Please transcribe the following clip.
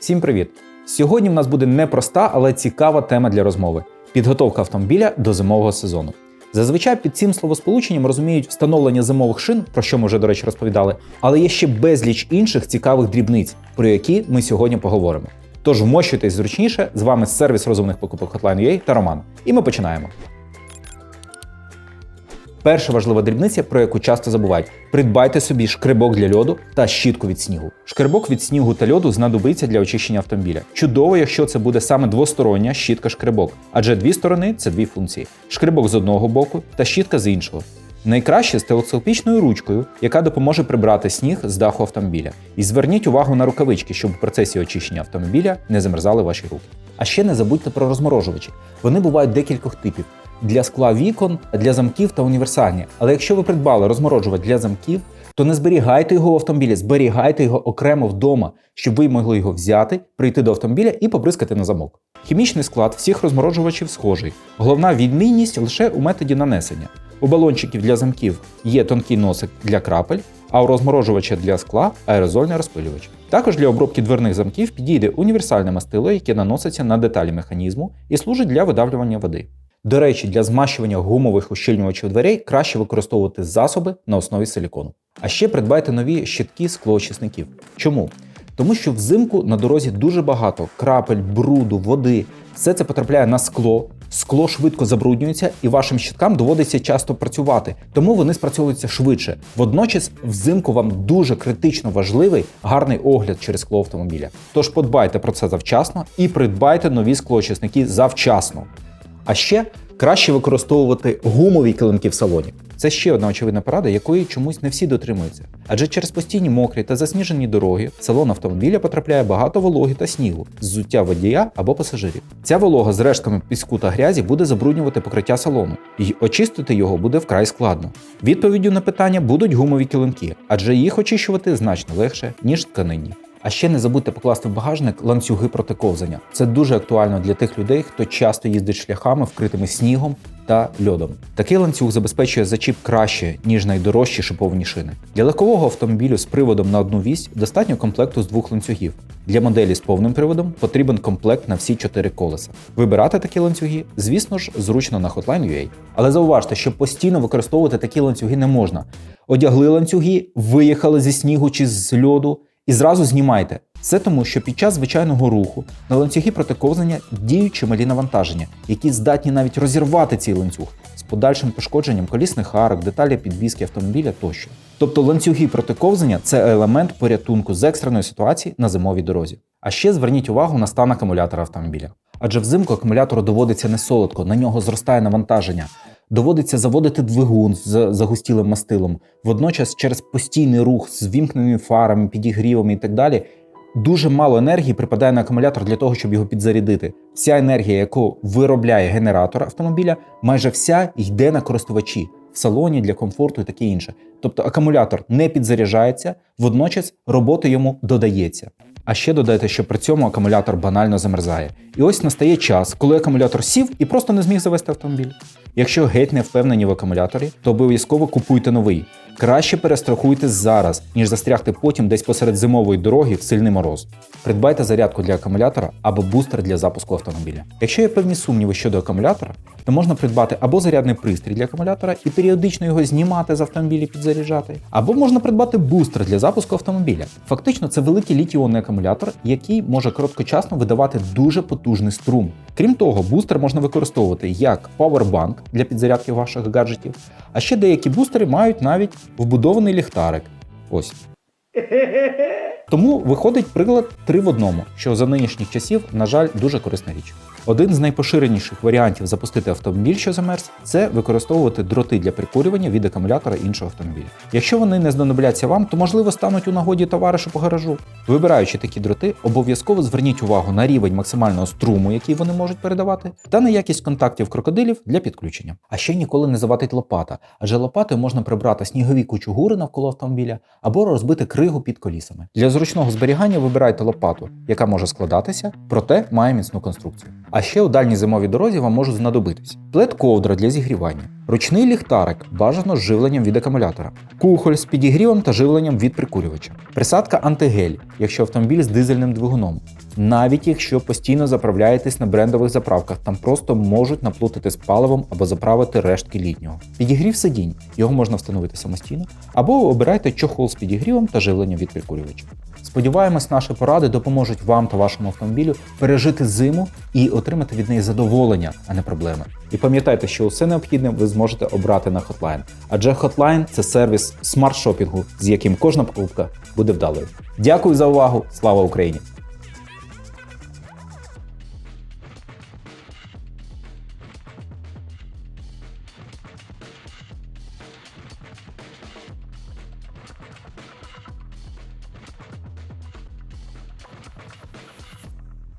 Всім привіт! Сьогодні в нас буде непроста, але цікава тема для розмови підготовка автомобіля до зимового сезону. Зазвичай під цим словосполученням розуміють встановлення зимових шин, про що ми вже, до речі, розповідали, але є ще безліч інших цікавих дрібниць, про які ми сьогодні поговоримо. Тож вмощуйтесь зручніше, з вами сервіс розумних покупок Hotline.ua та Роман. І ми починаємо. Перша важлива дрібниця, про яку часто забувають: придбайте собі шкребок для льоду та щітку від снігу. Шкребок від снігу та льоду знадобиться для очищення автомобіля. Чудово, якщо це буде саме двостороння щітка шкребок, адже дві сторони це дві функції: шкребок з одного боку та щітка з іншого. Найкраще з телескопічною ручкою, яка допоможе прибрати сніг з даху автомобіля. І зверніть увагу на рукавички, щоб в процесі очищення автомобіля не замерзали ваші руки. А ще не забудьте про розморожувачі. Вони бувають декількох типів для скла вікон, для замків та універсальні. Але якщо ви придбали розморожувач для замків, то не зберігайте його в автомобілі, зберігайте його окремо вдома, щоб ви могли його взяти, прийти до автомобіля і побризкати на замок. Хімічний склад всіх розморожувачів схожий. Головна відмінність лише у методі нанесення. У балончиків для замків є тонкий носик для крапель, а у розморожувача для скла аерозольний розпилювач. Також для обробки дверних замків підійде універсальне мастило, яке наноситься на деталі механізму і служить для видавлювання води. До речі, для змащування гумових ущільнювачів дверей краще використовувати засоби на основі силікону. А ще придбайте нові щитки склоочисників. Чому? Тому що взимку на дорозі дуже багато крапель, бруду, води. Все це потрапляє на скло. Скло швидко забруднюється, і вашим щиткам доводиться часто працювати, тому вони спрацьовуються швидше. Водночас, взимку вам дуже критично важливий гарний огляд через скло автомобіля. Тож подбайте про це завчасно і придбайте нові склоочисники завчасно. А ще краще використовувати гумові килимки в салоні. Це ще одна очевидна порада, якої чомусь не всі дотримуються. Адже через постійні мокрі та засніжені дороги в салон автомобіля потрапляє багато вологи та снігу, ззуття водія або пасажирів. Ця волога з рештками піску та грязі буде забруднювати покриття салону, і очистити його буде вкрай складно. Відповіддю на питання будуть гумові килимки, адже їх очищувати значно легше, ніж тканинні. А ще не забудьте покласти в багажник ланцюги проти ковзання. Це дуже актуально для тих людей, хто часто їздить шляхами, вкритими снігом та льодом. Такий ланцюг забезпечує зачіп краще, ніж найдорожчі шиповані шини. Для легкового автомобілю з приводом на одну вісь достатньо комплекту з двох ланцюгів. Для моделі з повним приводом потрібен комплект на всі чотири колеса. Вибирати такі ланцюги, звісно ж, зручно на Hotline.ua. Але зауважте, що постійно використовувати такі ланцюги не можна. Одягли ланцюги, виїхали зі снігу чи з льоду і зразу знімайте. Це тому, що під час звичайного руху на ланцюги протиковзання діють чималі навантаження, які здатні навіть розірвати цей ланцюг з подальшим пошкодженням колісних арок, деталі підвізки автомобіля тощо. Тобто ланцюги протиковзання це елемент порятунку з екстреної ситуації на зимовій дорозі. А ще зверніть увагу на стан акумулятора автомобіля. Адже взимку акумулятору доводиться не солодко, на нього зростає навантаження. Доводиться заводити двигун з загустілим мастилом. Водночас, через постійний рух з вімкненими фарами, підігрівами і так далі, дуже мало енергії припадає на акумулятор для того, щоб його підзарядити. Вся енергія, яку виробляє генератор автомобіля, майже вся йде на користувачі в салоні для комфорту і таке інше. Тобто акумулятор не підзаряджається, водночас роботи йому додається. А ще додайте, що при цьому акумулятор банально замерзає. І ось настає час, коли акумулятор сів і просто не зміг завести автомобіль. Якщо геть не впевнені в акумуляторі, то обов'язково купуйте новий. Краще перестрахуйте зараз, ніж застрягти потім десь посеред зимової дороги в сильний мороз. Придбайте зарядку для акумулятора або бустер для запуску автомобіля. Якщо є певні сумніви щодо акумулятора, то можна придбати або зарядний пристрій для акумулятора і періодично його знімати з автомобіля і підзаряджати, або можна придбати бустер для запуску автомобіля. Фактично, це великий літіонний акумулятор, який може короткочасно видавати дуже потужний струм. Крім того, бустер можна використовувати як павербанк для підзарядки ваших гаджетів, а ще деякі бустери мають навіть вбудований ліхтарик. Ось. Тому виходить приклад три в одному, що за нинішніх часів, на жаль, дуже корисна річ. Один з найпоширеніших варіантів запустити автомобіль, що замерз, це використовувати дроти для прикурювання від акумулятора іншого автомобіля. Якщо вони не знадобляться вам, то можливо стануть у нагоді товаришу по гаражу. Вибираючи такі дроти, обов'язково зверніть увагу на рівень максимального струму, який вони можуть передавати, та на якість контактів крокодилів для підключення. А ще ніколи не завадить лопата, адже лопатою можна прибрати снігові кучугури навколо автомобіля або розбити кригу під колісами. Для зручного зберігання вибирайте лопату, яка може складатися, проте має міцну конструкцію. А ще у дальній зимовій дорозі вам можуть знадобитись плед ковдра для зігрівання, Ручний ліхтарик бажано з живленням від акумулятора, кухоль з підігрівом та живленням від прикурювача, присадка антигель, якщо автомобіль з дизельним двигуном. Навіть якщо постійно заправляєтесь на брендових заправках, там просто можуть наплутати з паливом або заправити рештки літнього. Підігрів сидінь, його можна встановити самостійно, або обирайте чохол з підігрівом та живленням від прикурювача. Сподіваємось, наші поради допоможуть вам та вашому автомобілю пережити зиму і отримати від неї задоволення, а не проблеми. І пам'ятайте, що усе необхідне ви зможете обрати на Hotline. Адже Hotline – це сервіс смарт-шопінгу, з яким кожна покупка буде вдалою. Дякую за увагу! Слава Україні!